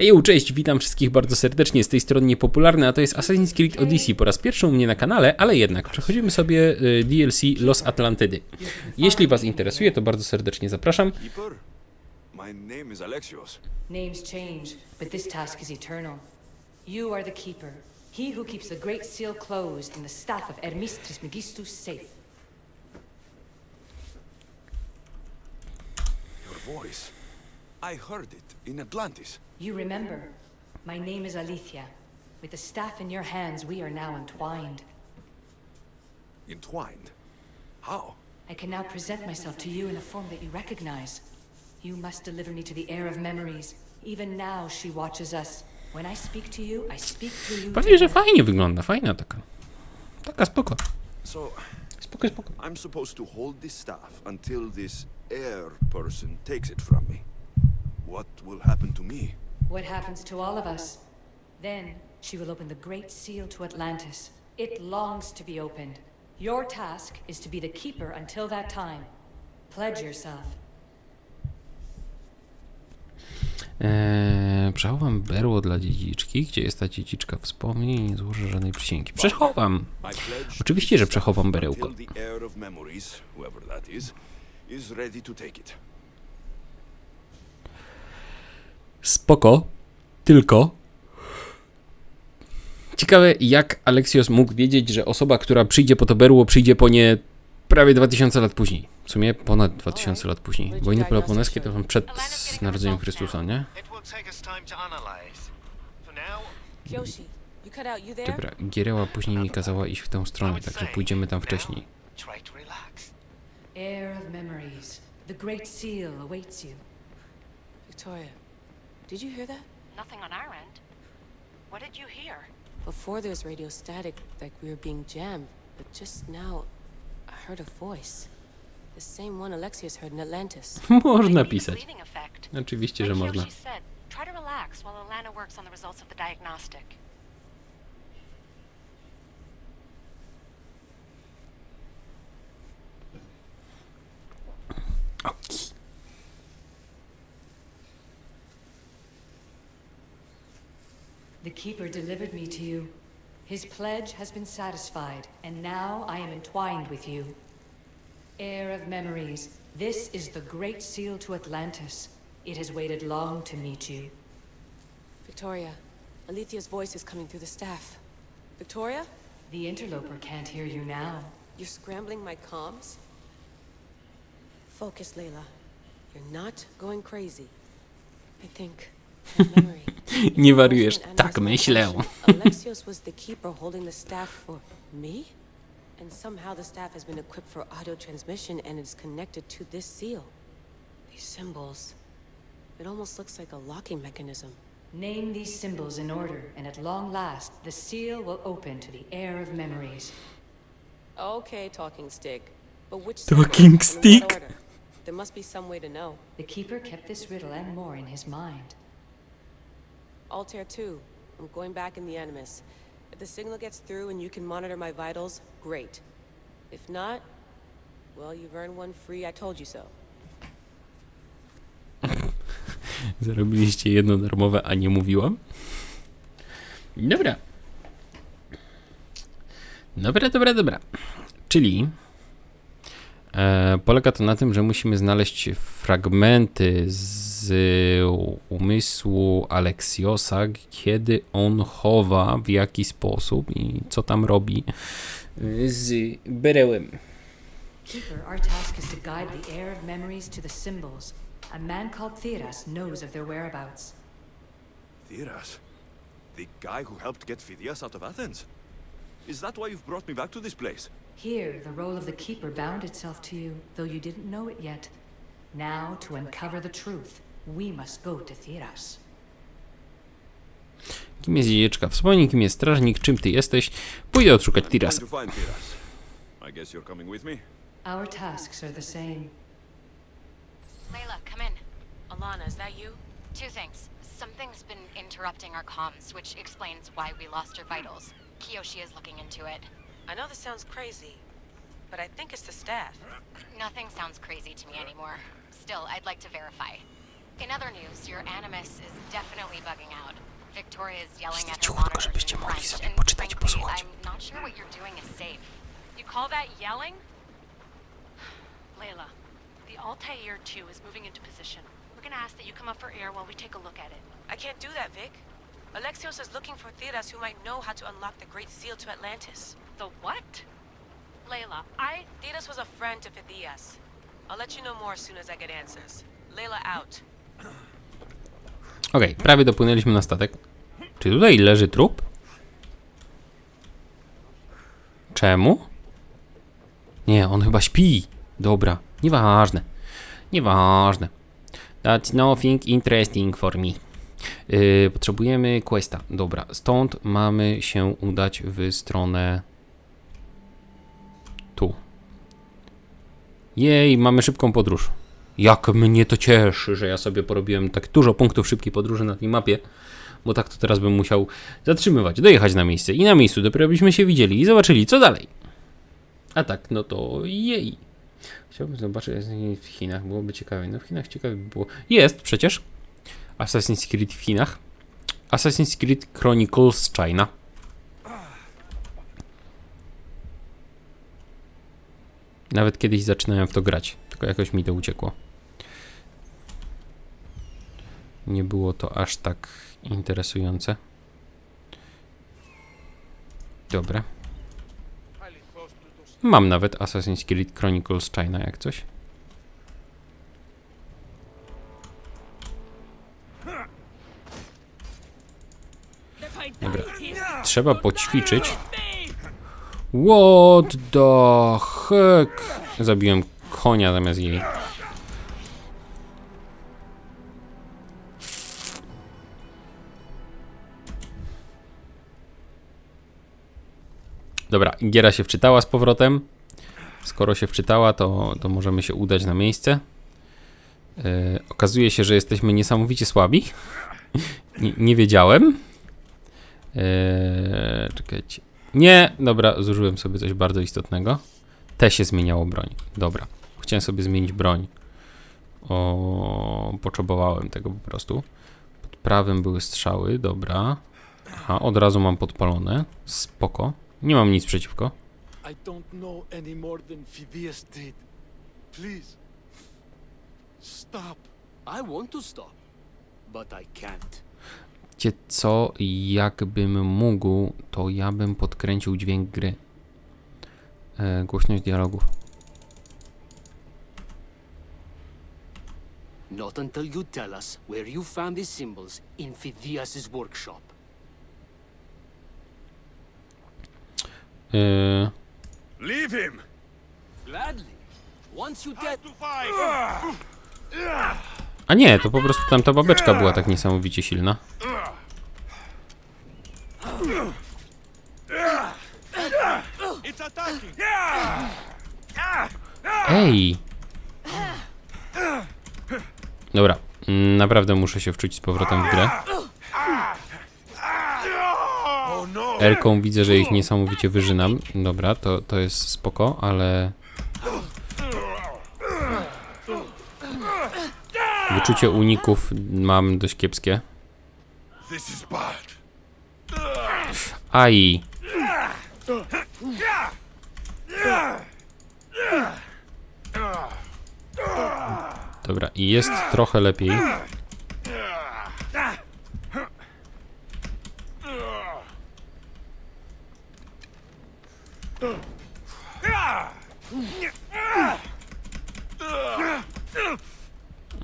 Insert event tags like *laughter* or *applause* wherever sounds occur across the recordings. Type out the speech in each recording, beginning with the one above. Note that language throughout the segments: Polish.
Ej, cześć, witam wszystkich bardzo serdecznie, z tej strony niepopularny, a to jest Assassin's Creed Odyssey po raz pierwszy u mnie na kanale, ale jednak przechodzimy sobie y, DLC Los Atlantydy. Jeśli Was interesuje, to bardzo serdecznie zapraszam. Keeper? My name is Alexios. Names change, but this task is eternal. You are the keeper, he who keeps the great seal closed and the staff of Hermes Trismegistus safe. Your voice. I heard it in Atlantis. You remember, my name is Alethea. With the staff in your hands, we are now entwined. Entwined. How? I can now present myself to you in a form that you recognize. You must deliver me to the heir of memories. Even now, she watches us. When I speak to you, I speak through you. to Powiem, że her. fajnie wygląda, fajna taka. Taka spoko. So, Spoko, spoko. I'm supposed to hold this staff until this air person takes it from me. What will happen to me? What happens to all of us? Then she will open the Great Seal to Atlantis. It longs to be opened. Your task is to be the keeper until that time. Pledge yourself. Eee, przechowam berło dla dziedziczki. Gdzie jest ta dziedziczka wspomnień? Nie złożę żadnej przysięgi. Przechowam! Oczywiście, keep że the przechowam berełko. Is ready to take it. Spoko, tylko. Ciekawe, jak Alexios mógł wiedzieć, że osoba, która przyjdzie po to berło, przyjdzie po nie prawie 2000 lat później. W sumie ponad 2000 lat później. Wojny peloponeskie to tam przed narodzeniem Chrystusa, nie? Dobra, Giereła później mi kazała iść w tę stronę, także pójdziemy tam wcześniej. Heir of memories. The Great Seal awaits you. Victoria, did you hear that? Nothing on our end. What did you hear? Before there was radio static, like we were being jammed, but just now, I heard a voice. The same one Alexius heard in Atlantis. *laughs* Można pisać. Oczywiście, że można. Try to relax while Alana works on the results of the diagnostic. The Keeper delivered me to you. His pledge has been satisfied, and now I am entwined with you. Heir of memories, this is the Great Seal to Atlantis. It has waited long to meet you. Victoria, Alethea's voice is coming through the staff. Victoria? The interloper can't hear you now. You're scrambling my comms? Focus, Layla. You're not going crazy. I think. From *laughs* memory. Nie wariujesz, tak Animus myślę. Alexios was the keeper holding the staff for me? And somehow the staff has been equipped for audio transmission and is connected to this seal. These symbols. It almost looks like a locking mechanism. Name these symbols in order, and at long last, the seal will open to the heir of memories. Okay, talking stick. But which Talking symbol? In stick? order? There must be some way to know. The Keeper kept this riddle and more in his mind. Altair 2. I'm going back in the Animus. If the signal gets through and you can monitor my vitals, great. If not, well, you've earned one free I told you so. *laughs* Zarobiliście jedno darmowe, a nie mówiłam? Dobra. Dobra, dobra, dobra. Czyli polega to na tym, że musimy znaleźć fragmenty z umysłu Aleksiosa, kiedy on chowa, w jaki sposób i co tam robi e, z berełem. Keeper, our task is to guide the heir of memories to the symbols. A man called Theras knows of their whereabouts. Theras? The guy who helped get Phidias out of Athens? Is that why you've brought me back to this place? Here, the role of the Keeper bound itself to you, though you didn't know it yet. Now, to uncover the truth, we must go to Thiras. Kim jest dziecieczka? Wspomnij, kim jest strażnik, czym ty jesteś. Pójdę odszukać I'm going to find Theras. I guess you're coming with me? Our tasks are the same. Layla, come in. Alana, is that you? Two things. Something's been interrupting our comms, which explains why we lost our vitals. Kiyoshi is looking into it. I know this sounds crazy, but I think it's the staff. Nothing sounds crazy to me anymore. Still, I'd like to verify. In other news, your animus is definitely bugging out. Victoria is yelling at her Cichutko, monitors żebyście in mogli French, sobie and poczytać i frankly, posłuchać. I'm not sure what you're doing is safe. You call that yelling? *sighs* Layla, the Altair 2 is moving into position. We're gonna ask that you come up for air while we take a look at it. I can't do that, Vic. Alexios is looking for Theras who might know how to unlock the Great Seal to Atlantis. The what? Layla, I... Theras was a friend to Phidias. I'll let you know more as soon as I get answers. Layla out. Okej, prawie dopłynęliśmy na statek. Czy tutaj leży trup? Czemu? Nie, on chyba śpi. Dobra, nieważne. Nieważne. That's nothing interesting for me. Yy, potrzebujemy questa. Dobra, stąd mamy się udać w stronę tu. Jej, mamy szybką podróż. Jak mnie to cieszy, że ja sobie porobiłem tak dużo punktów szybkiej podróży na tej mapie, bo tak to teraz bym musiał zatrzymywać, dojechać na miejsce i na miejscu dopiero byśmy się widzieli i zobaczyli, co dalej. A tak, no to jej. Chciałbym zobaczyć w Chinach, byłoby ciekawe. No w Chinach ciekawe by było. Jest przecież Assassin's Creed w Chinach. Assassin's Creed Chronicles China. Nawet kiedyś zaczynałem w to grać, tylko jakoś mi to uciekło. Nie było to aż tak interesujące. Dobra. Mam nawet Assassin's Creed Chronicles China jak coś. Dobra. Trzeba poćwiczyć. What the heck? Zabiłem konia zamiast jej. Dobra, Giera się wczytała z powrotem. Skoro się wczytała, to, to możemy się udać na miejsce. Yy, okazuje się, że jesteśmy niesamowicie słabi. *laughs* nie, nie wiedziałem. Yy, czekajcie. Nie, dobra, zużyłem sobie coś bardzo istotnego. Te się zmieniało broń. Dobra, chciałem sobie zmienić broń. O, potrzebowałem tego po prostu. Pod prawym były strzały, dobra. Aha, od razu mam podpalone. Spoko. Nie mam nic przeciwko. I don't know any more than Phidias did. Please. Stop. I want to stop, but I can't. Wiecie co, jakbym mógł, to ja bym podkręcił dźwięk gry. E, głośność dialogów. Not until you tell us where you found these symbols in Phidias' workshop. E, Leave him! Gladly. Once you get To fight! a nie, to po prostu tam ta babeczka była tak niesamowicie silna. Ej! Dobra, mm, naprawdę muszę się wczuć z powrotem w grę. Elką widzę, że ich niesamowicie wyżynam. Dobra, to, to jest spoko, ale... Wyczucie uników mam dość kiepskie. Aj! Dobra, i jest trochę lepiej.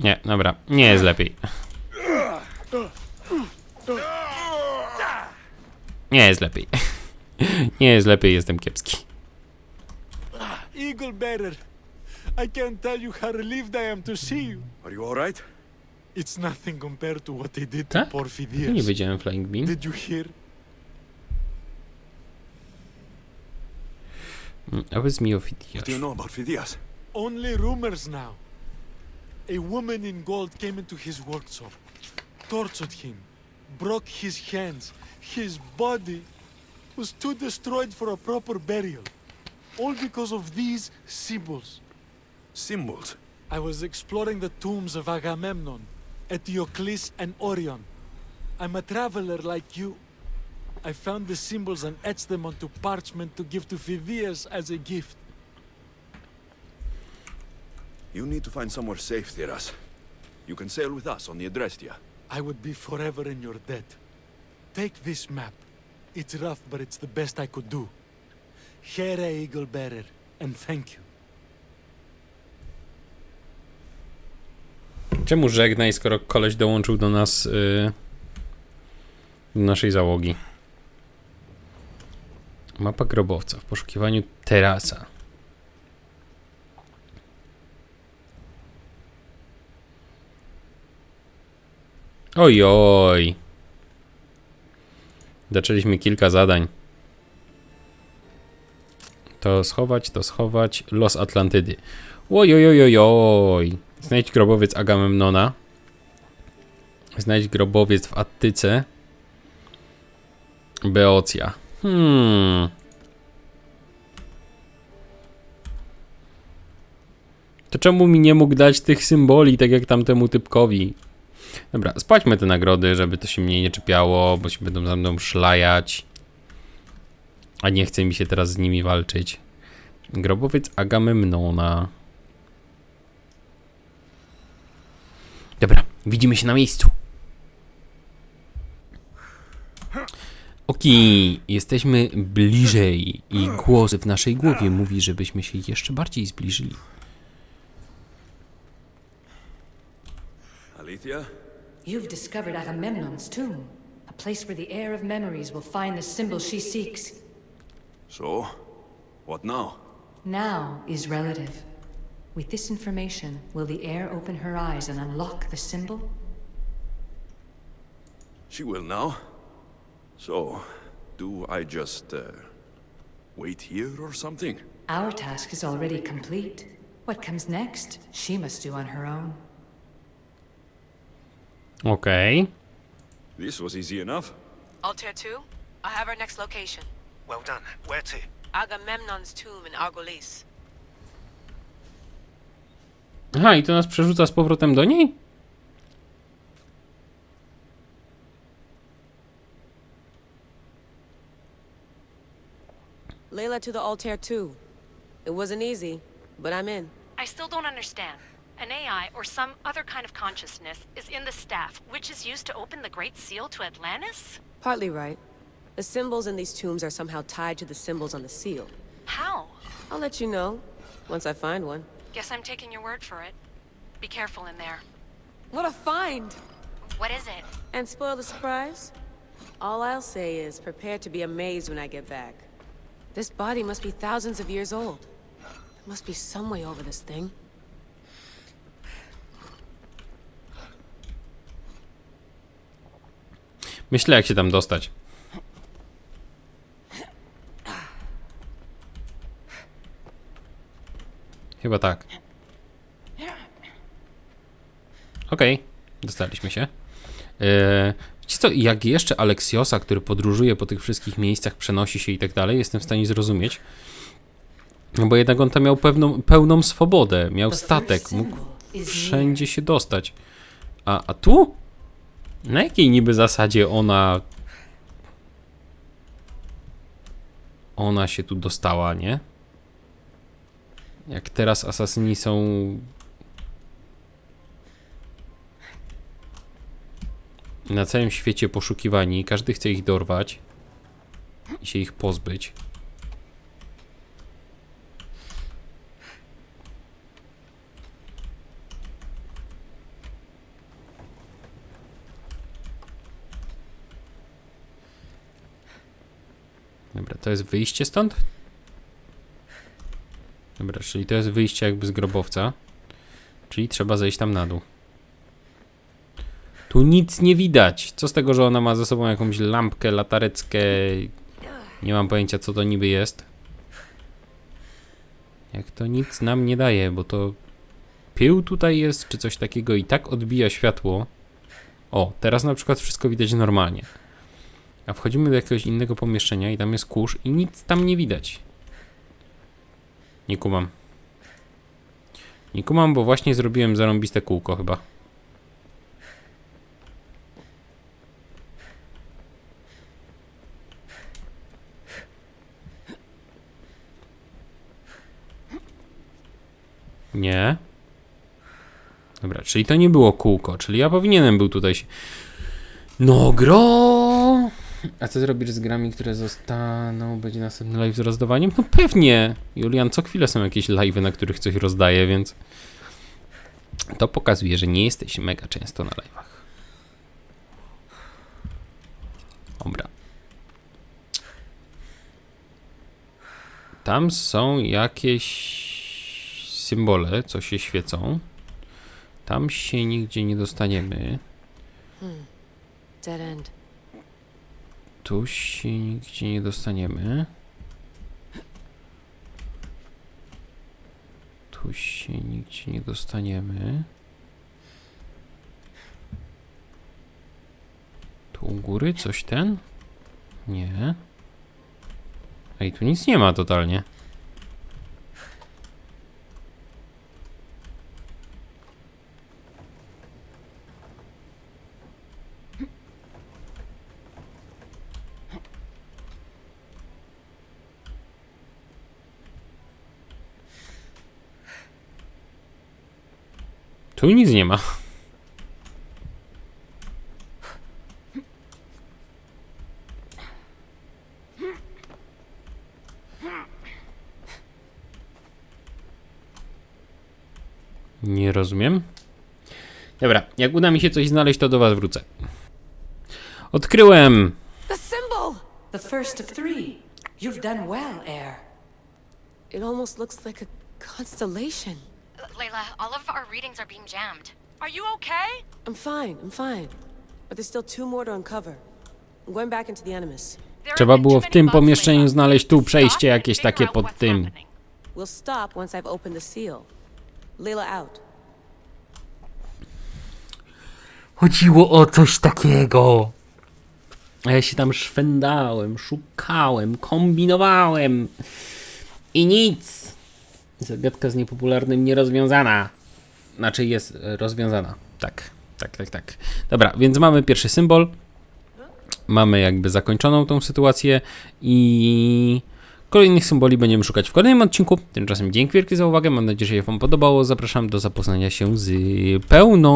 Nie, dobra, nie jest lepiej. Nie jest lepiej. *laughs* Nie jest lepiej, jestem kiepski. Eagle bearer. I can't tell you how relieved I am to see you. Are you alright? It's nothing compared to what they did to Tak? poor Ja Phidias. nie wiedziałem Flying Bean. Did you hear? Mm, A powiedz mi What do you Fitiasz. know about Phidias? Only rumors now. A woman in gold came into his workshop, tortured him, broke his hands. His body was too destroyed for a proper burial. All because of these symbols. Symbols. I was exploring the tombs of Agamemnon, Eteocles and Orion. I'm a traveler like you. I found the symbols and etched them onto parchment to give to Phidias as a gift. You need to find somewhere safe, Thiras. You can sail with us on the Adrestia. I would be forever in your debt. Take this map. It's rough, but it's the best I could do. Here, Eagle Bearer, and thank you. Czemu żegnaj, skoro koleś dołączył do nas, yy, do naszej załogi? Mapa grobowca w poszukiwaniu terasa. Oj, oj. Zaczęliśmy kilka zadań. To schować, to schować. Los Atlantydy. Oj, oj, oj, oj, oj. Znajdź grobowiec Agamemnona. Znajdź grobowiec w Attyce. Beocja. Hmm. To czemu mi nie mógł dać tych symboli, tak jak tamtemu typkowi? Dobra, spłaćmy te nagrody, żeby to się mnie nie czepiało, bo się będą za mną szlajać. A nie chce mi się teraz z nimi walczyć. Grobowiec Agamemnona. Dobra, widzimy się na miejscu. Oki, jesteśmy bliżej i głos w naszej głowie mówi, żebyśmy się jeszcze bardziej zbliżyli. Alethea? You've discovered Agamemnon's tomb, a place where the heir of memories will find the symbol she seeks. So, what now? Now is relative. With this information, will the heir open her eyes and unlock the symbol? She will now. So, do I just, uh, wait here or something? Our task is already complete. What comes next, she must do on her own. Okay. This was easy enough. Altair 2, I have our next location. Well done. Where to? Agamemnon's tomb in Argolis. Aha, i to nas przerzuca z powrotem do niej? Layla to the Altair 2. It wasn't easy, but I'm in. I still don't understand. An AI or some other kind of consciousness is in the staff, which is used to open the Great Seal to Atlantis? Partly right. The symbols in these tombs are somehow tied to the symbols on the seal. How? I'll let you know once I find one. Guess I'm taking your word for it. Be careful in there. What a find! What is it? And spoil the surprise? All I'll say is prepare to be amazed when I get back. This body must be thousands of years old. There must be some way over this thing. Myślę, jak się tam dostać. Chyba tak. Okej, dostaliśmy się. Eee, wiecie co, jak jeszcze Aleksiosa, który podróżuje po tych wszystkich miejscach, przenosi się i tak dalej, jestem w stanie zrozumieć. No bo jednak on tam miał pewną, pełną swobodę, miał statek, mógł wszędzie się dostać. A, a tu? Na jakiej niby zasadzie ona. Ona się tu dostała, nie? Jak teraz asasyni są. Na całym świecie poszukiwani, każdy chce ich dorwać i się ich pozbyć. Dobra, to jest wyjście stąd? Czyli to jest wyjście jakby z grobowca. Czyli trzeba zejść tam na dół. Tu nic nie widać. Co z tego, że ona ma ze sobą jakąś lampkę, latareckę. Nie mam pojęcia, co to niby jest. Jak to nic nam nie daje, bo to pył tutaj jest, czy coś takiego i tak odbija światło. O, teraz na przykład wszystko widać normalnie. A wchodzimy do jakiegoś innego pomieszczenia i tam jest kurz i nic tam nie widać. Nie kumam. Nie kumam, bo właśnie zrobiłem zarąbiste kółko chyba. Nie. Dobra, czyli to nie było kółko, czyli ja powinienem był tutaj się... No gro! A co zrobisz z grami, które zostaną? Będzie następny live z rozdawaniem? No pewnie! Julian, co chwilę są jakieś live'y, na których coś rozdaje, więc... To pokazuje, że nie jesteś mega często na live'ach. Dobra. Tam są jakieś symbole, co się świecą. Tam się nigdzie nie dostaniemy. Dead end. Tu się nigdzie nie dostaniemy. Tu się nigdzie nie dostaniemy. Tu u góry coś ten? Nie. Ej, tu nic nie ma totalnie. Tu nic nie ma. Nie rozumiem. Dobra, jak uda mi się coś znaleźć, to do was wrócę. Odkryłem! The symbol! The first of three. You've done well, Air. It almost looks like a constellation. Layla, all of our readings are being jammed. Are you okay? I'm fine, I'm fine. But there's still two more to uncover. I'm going back into the Animus. There Trzeba have been było too w tym many bugs, pomieszczeniu Layla. znaleźć tu Stop przejście and jakieś figure takie out pod what's tym. happening. We'll stop once I've opened the seal. Layla out. Chodziło o coś takiego. A ja się tam szwendałem, szukałem, kombinowałem. I nic. Zagadka z niepopularnym nierozwiązana. Znaczy jest e, rozwiązana. Tak, tak, tak, tak. Dobra, więc mamy pierwszy symbol. Mamy jakby zakończoną tą sytuację i kolejnych symboli będziemy szukać w kolejnym odcinku. Tymczasem dzięki wielkie za uwagę. Mam nadzieję, że się Wam podobało. Zapraszam do zapoznania się z pełną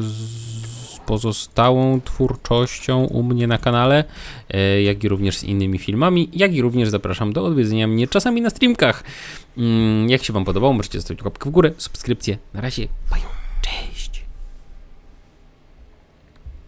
z pozostałą twórczością u mnie na kanale, e, jak i również z innymi filmami, jak i również zapraszam do odwiedzenia mnie czasami na streamkach. Mm, Jak się Wam podobało, możecie zostawić łapkę w górę, subskrypcję. Na razie, bye.